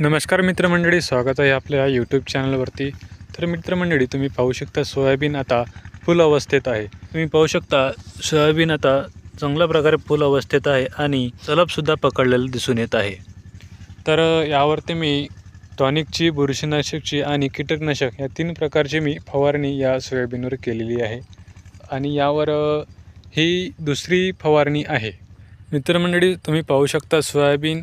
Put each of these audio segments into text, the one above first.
नमस्कार मित्रमंडळी स्वागत आहे आपल्या यूट्यूब चॅनलवरती तर मित्रमंडळी तुम्ही पाहू शकता सोयाबीन आता फुल अवस्थेत आहे. तुम्ही पाहू शकता सोयाबीन आता चांगल्या प्रकारे फुल अवस्थेत आहे आणि सलबसुद्धा पकडलेलं दिसून येत आहे. तर यावरती मी टॉनिकची बुरशीनाशकची आणि कीटकनाशक या तीन प्रकारची मी फवारणी या सोयाबीनवर केलेली आहे. आणि यावर ही दुसरी फवारणी आहे. मित्रमंडळी तुम्ही पाहू शकता सोयाबीन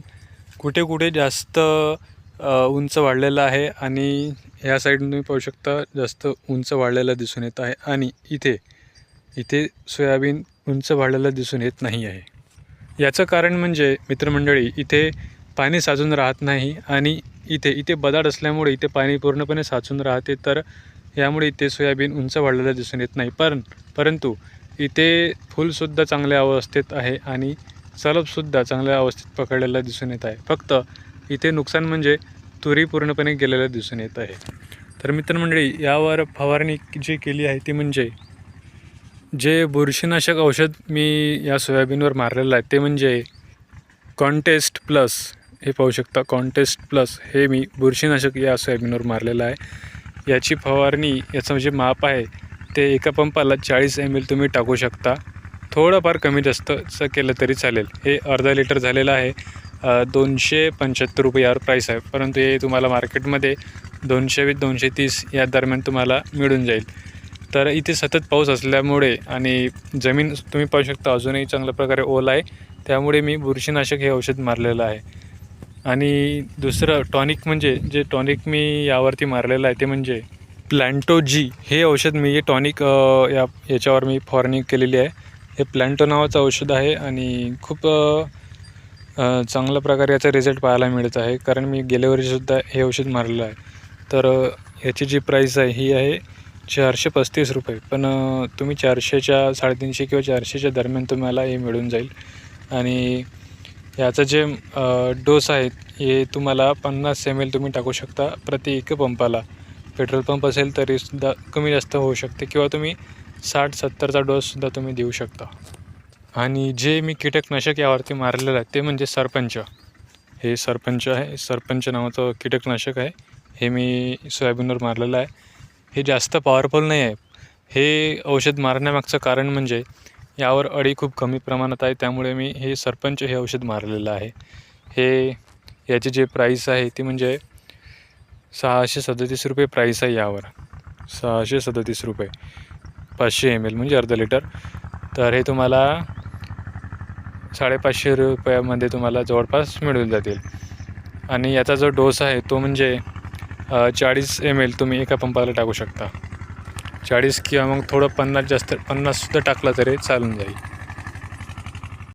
कुठे कुठे जास्त उंच वाढलेलं आहे आणि ह्या साईडनं तुम्ही पाहू शकता जास्त उंच वाढलेलं दिसून येत आहे आणि इथे इथे सोयाबीन उंच वाढलेलं दिसून येत नाही आहे. याचं कारण म्हणजे मित्रमंडळी इथे पाणी साचून राहत नाही आणि इथे इथे बदाड असल्यामुळे इथे पाणी पूर्णपणे साचून राहते तर यामुळे इथे सोयाबीन उंच वाढलेलं दिसून येत नाही. पण परंतु इथे फुलसुद्धा चांगल्या अवस्थेत आहे आणि सलबसुद्धा चांगल्या अवस्थेत पकडलेला दिसून येत आहे. फक्त इथे नुकसान म्हणजे तुरी पूर्णपणे गेलेलं दिसून येत आहे. तर मित्रमंडळी यावर फवारणी जी केली आहे ती म्हणजे जे बुरशीनाशक औषध मी या सोयाबीनवर मारलेलं आहे ते म्हणजे कॉन्टेस्ट प्लस हे पाहू शकता कॉन्टेस्ट प्लस हे मी बुरशीनाशक या सोयाबीनवर मारलेलं आहे. याची फवारणी याचं जे माप आहे ते एका पंपाला चाळीस एम एल तुम्ही टाकू शकता. थोडंफार कमी जास्तचं केलं तरी चालेल. हे अर्धा लिटर झालेलं आहे. दोनशे पंच्याहत्तर रुपये यावर प्राईस आहे. परंतु हे तुम्हाला मार्केटमध्ये दोनशे वीस दोनशे तीस या दरम्यान तुम्हाला मिळून जाईल. तर इथे सतत पाऊस असल्यामुळे आणि जमीन तुम्ही पाहू शकता अजूनही चांगल्या प्रकारे ओल आहे. त्यामुळे मी बुरशीनाशक हे औषध मारलेलं आहे. आणि दुसरं टॉनिक म्हणजे जे टॉनिक मी यावरती मारलेलं आहे ते म्हणजे प्लॅन्टो जी हे औषध मी हे टॉनिक या याच्यावर मी फॉरनिंग केलेली आहे. हे प्लॅन्टो नावाचं औषध आहे आणि खूप चांगल्या प्रकारे याचा रिझल्ट पाहायला मिळत आहे. कारण मी गेल्या वर्षीसुद्धा हे औषध मारलेलं आहे. तर ह्याची याची जी प्राईस आहे ही आहे चारशे पस्तीस रुपये. पण तुम्ही चारशेच्या साडेतीनशे किंवा चारशेच्या दरम्यान तुम्हाला हे मिळून जाईल. आणि याचं जे डोस आहेत हे तुम्हाला पन्नास एम एल तुम्ही टाकू शकता प्रति एक पंपाला. पेट्रोल पंप असेल तरीसुद्धा कमी जास्त होऊ शकते. किंवा तुम्ही साठ सत्तरचा डोससुद्धा तुम्ही देऊ शकता. आणि जे मी कीटकनाशक यावरती मारलेलं आहे ते म्हणजे सरपंच. हे सरपंच आहे सरपंच नावाचं कीटकनाशक आहे. हे मी सोयाबीनवर मारलेलं आहे. हे जास्त पॉवरफुल नाही आहे. हे औषध मारण्यामागचं कारण म्हणजे यावर अळी खूप कमी प्रमाणात आहे त्यामुळे मी हे सरपंच हे औषध मारलेलं आहे. हे याची जे प्राईस आहे ती म्हणजे सहाशे सदतीस रुपये प्राईस आहे यावर. सहाशे सदतीस रुपये. पाचशे एम एल म्हणजे अर्धा लिटर. तर हे तुम्हाला साडेपाचशे रुपयामध्ये तुम्हाला जवळपास मिळून जातील. आणि याचा जो डोस आहे तो म्हणजे चाळीस एम एल तुम्ही एका पंपाला टाकू शकता. चाळीस किंवा मग थोडं पन्नास जास्त पन्नाससुद्धा टाकलं तरी चालून जाईल.